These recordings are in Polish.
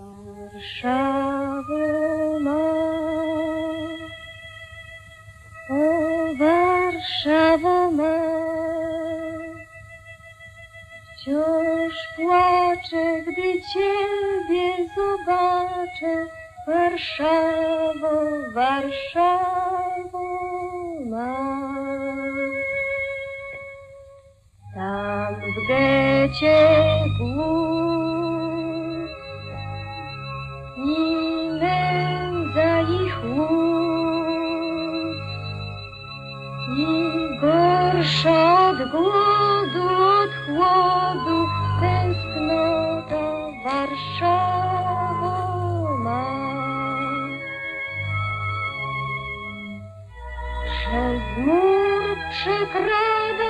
Warszawo ma, o Warszawo ma, wciąż płaczę, gdy Ciebie zobaczę. Warszawo, Warszawo ma. Tam w gecie i nędza i chłód i gorsza od głodu, od chłodu tęsknota Warszawo ma. Przez mur przekradam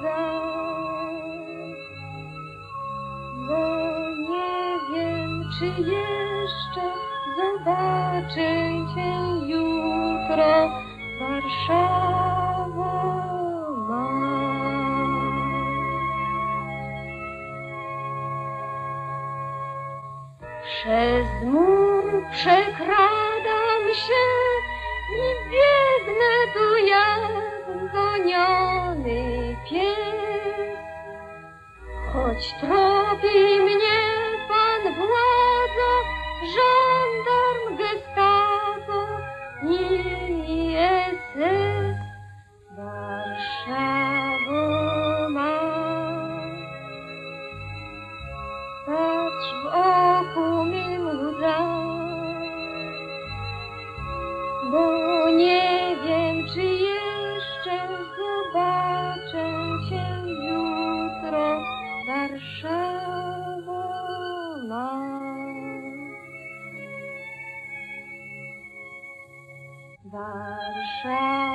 czy jeszcze zobaczę Cię jutro, Warszawo ma. Przez mur przekradam się i biegnę tu jak zgoniony pies. Choć tropi Patrz w oku mym łza, bo nie wiem, czy jeszcze zobaczę Cię jutro, Warszawo ma. Warszawo